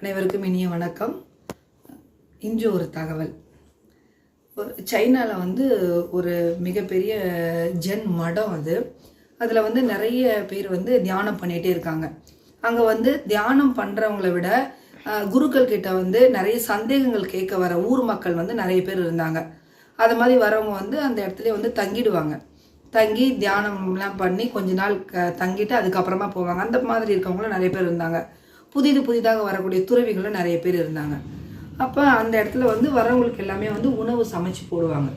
அனைவருக்கும் இனிய வணக்கம். இன்று ஒரு தகவல். ஒரு சைனாவில் வந்து ஒரு மிகப்பெரிய ஜென் மடம் அது. அதில் வந்து நிறைய பேர் வந்து தியானம் பண்ணிகிட்டே இருக்காங்க. அங்கே வந்து தியானம் பண்ணுறவங்கள விட குருக்கள் கிட்ட வந்து நிறைய சந்தேகங்கள் கேட்க வர ஊர் மக்கள் வந்து நிறைய பேர் இருந்தாங்க. அது மாதிரி வரவங்க வந்து அந்த இடத்துல வந்து தங்கிடுவாங்க. தங்கி தியானம்லாம் பண்ணி கொஞ்ச நாள் க தங்கிட்டு அதுக்கப்புறமா போவாங்க. அந்த மாதிரி இருக்கவங்களும் நிறைய பேர் இருந்தாங்க. புதிது புதிதாக வரக்கூடிய துறவிகளும் நிறைய பேர் இருந்தாங்க. அப்போ அந்த இடத்துல வந்து வரவங்களுக்கு எல்லாமே வந்து உணவு சமைச்சு போடுவாங்க.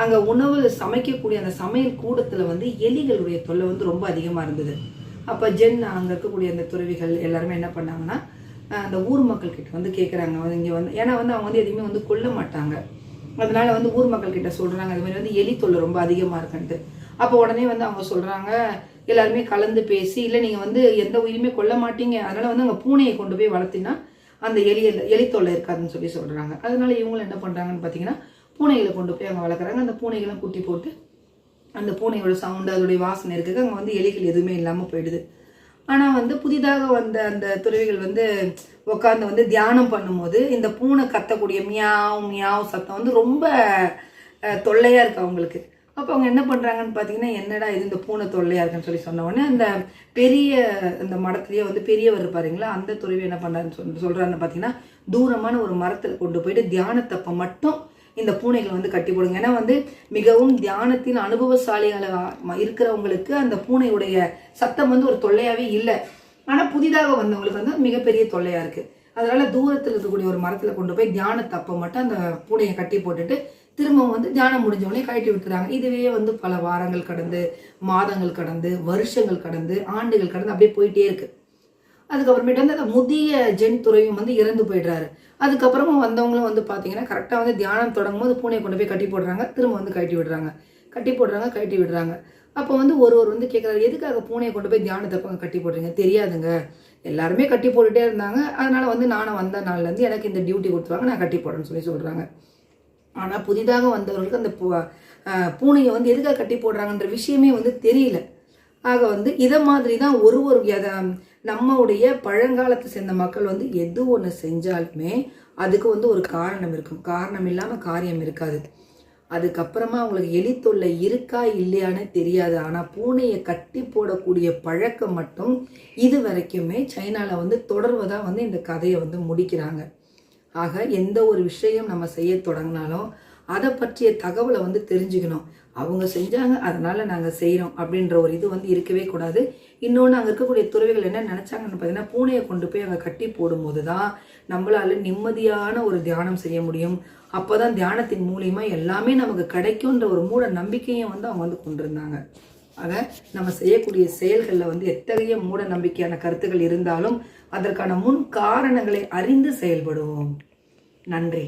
அங்கே உணவு சமைக்கக்கூடிய அந்த சமையல் கூடத்தில் வந்து எலிகளுடைய தொல்லை வந்து ரொம்ப அதிகமாக இருந்தது. அப்போ ஜென் அங்கே இருக்கக்கூடிய அந்த துறவிகள் எல்லாருமே என்ன பண்ணாங்கன்னா அந்த ஊர் மக்கள்கிட்ட வந்து கேட்குறாங்க வந்து இங்கே வந்து ஏன்னா வந்து அவங்க வந்து எதுவுமே வந்து கொல்ல மாட்டாங்க. அதனால வந்து ஊர் மக்கள் சொல்கிறாங்க அது மாதிரி வந்து எலி தொல்லை ரொம்ப அதிகமாக இருக்குன்ட்டு. அப்போ உடனே வந்து அவங்க சொல்கிறாங்க எல்லாருமே கலந்து பேசி இல்லை நீங்கள் வந்து எந்த உயிருமே கொல்ல மாட்டீங்க. அதனால வந்து அங்கே பூனையை கொண்டு போய் வளர்த்தினா அந்த எலி எலி தொல்லை இருக்காதுன்னு சொல்லி சொல்கிறாங்க அதனால இவங்களும் என்ன பண்ணுறாங்கன்னு பார்த்தீங்கன்னா பூனைகளை கொண்டு போய் அங்கே வளர்க்குறாங்க. அந்த பூனைகளும் குட்டி போட்டு அந்த பூனையோட சவுண்டு அதோடைய வாசனை இருக்குது அங்கே வந்து எலிகள் எதுவுமே இல்லாமல் போயிடுது. ஆனால் வந்து புதிதாக வந்த அந்த துறவிகள் வந்து உட்காந்து வந்து தியானம் பண்ணும்போது இந்த பூனை கத்தக்கூடிய மியாவ் மியாவ் சத்தம் வந்து ரொம்ப தொல்லையாக இருக்குது அவங்களுக்கு. அப்போ அவங்க என்ன பண்ணுறாங்கன்னு பார்த்தீங்கன்னா என்னடா இது இந்த பூனை தொல்லையாக இருக்குன்னு சொல்லி சொன்ன உடனே அந்த பெரிய இந்த மடத்துலேயே வந்து பெரியவர் இருப்பாருங்களா அந்த துறவி என்ன பண்ணுறாருன்னு சொல் சொல்கிறாருன்னு பார்த்தீங்கன்னா தூரமான ஒரு மரத்தில் கொண்டு போயிட்டு தியானத்தப்ப மட்டும் இந்த பூனைகளை வந்து கட்டி போடுங்க. ஏன்னா வந்து மிகவும் தியானத்தின் அனுபவசாலிகளாக இருக்கிறவங்களுக்கு அந்த பூனையுடைய சத்தம் வந்து ஒரு தொல்லையாகவே இல்லை. ஆனால் புதிதாக வந்தவங்களுக்கு வந்து மிகப்பெரிய தொல்லையாக இருக்குது அதனால் தூரத்தில் இருக்கக்கூடிய ஒரு மரத்தில் கொண்டு போய் தியானத்தப்ப மட்டும் அந்த பூனையை கட்டி போட்டுட்டு திரும்பவும் வந்து தியானம் முடிஞ்சவனே கழட்டி விட்டுறாங்க. இதுவே வந்து பல வாரங்கள் கடந்து மாதங்கள் கடந்து வருஷங்கள் கடந்து ஆண்டுகள் கடந்து அப்படியே போயிட்டே இருக்கு. அதுக்கப்புறமேட்டு வந்து அந்த முதிய ஜென் துறையும் வந்து இறந்து போயிடுறாரு. அதுக்கப்புறமா வந்தவங்களும் வந்து பார்த்தீங்கன்னா கரெக்டாக வந்து தியானம் தொடங்கும் போது பூனையை கொண்டு போய் கட்டி போடுறாங்க. திரும்ப வந்து கட்டி விடுறாங்க. கட்டி போடுறாங்க கட்டி விடுறாங்க. அப்போ வந்து ஒருவர் வந்து கேட்குறாரு எதுக்காக பூனையை கொண்டு போய் தியானத்தை கட்டி போடுறீங்க? தெரியாதுங்க. எல்லாருமே கட்டி போட்டுட்டே இருந்தாங்க. அதனால வந்து நானும் வந்த நாள்லேருந்து எனக்கு இந்த டியூட்டி கொடுத்துருவாங்க நான் கட்டி போடுறேன்னு சொல்லி சொல்கிறாங்க ஆனால் புதிதாக வந்தவர்களுக்கு அந்த பூ- பூனையை வந்து எதுக்காக கட்டி போடுறாங்கன்ற விஷயமே வந்து தெரியல. ஆக வந்து இதை மாதிரி தான் ஒரு ஒரு நம்மளுடைய பழங்காலத்தை சேர்ந்த மக்கள் வந்து எது ஒன்று செஞ்சாலுமே அதுக்கு வந்து ஒரு காரணம் இருக்கும். காரணம் இல்லாமல் காரியம் இருக்காது. அதுக்கப்புறமா அவங்களுக்கு எலி தொல்லை இருக்கா இல்லையான்னு தெரியாது. ஆனால் பூனையை கட்டி போடக்கூடிய பழக்கம் மட்டும் இது வரைக்குமே சைனாவில் வந்து தொடர்வதாக வந்து இந்த கதையை வந்து முடிக்கிறாங்க. ஆக எந்த ஒரு விஷயம் நம்ம செய்ய தொடங்கினாலும் அதை பற்றிய தகவலை வந்து தெரிஞ்சுக்கணும். அவங்க செஞ்சாங்க அதனால நாங்கள் செய்கிறோம் அப்படின்ற ஒரு இது வந்து இருக்கவே கூடாது. இன்னொன்று அங்கே இருக்கக்கூடிய துறவிகள் என்ன நினச்சாங்கன்னு பார்த்தீங்கன்னா பூனையை கொண்டு போய் அங்கே கட்டி போடும்போது தான் நம்மளால நிம்மதியான ஒரு தியானம் செய்ய முடியும். அப்போ தான் தியானத்தின் மூலியமாக எல்லாமே நமக்கு கிடைக்கும்ன்ற ஒரு மூட நம்பிக்கையும் வந்து அவங்க வந்து கொண்டிருந்தாங்க. ஆக நம்ம செய்யக்கூடிய செயல்களில் வந்து எத்தகைய மூட நம்பிக்கையான கருத்துக்கள் இருந்தாலும் அதற்கான முன் காரணங்களை அறிந்து செயல்படுவோம். நன்றி.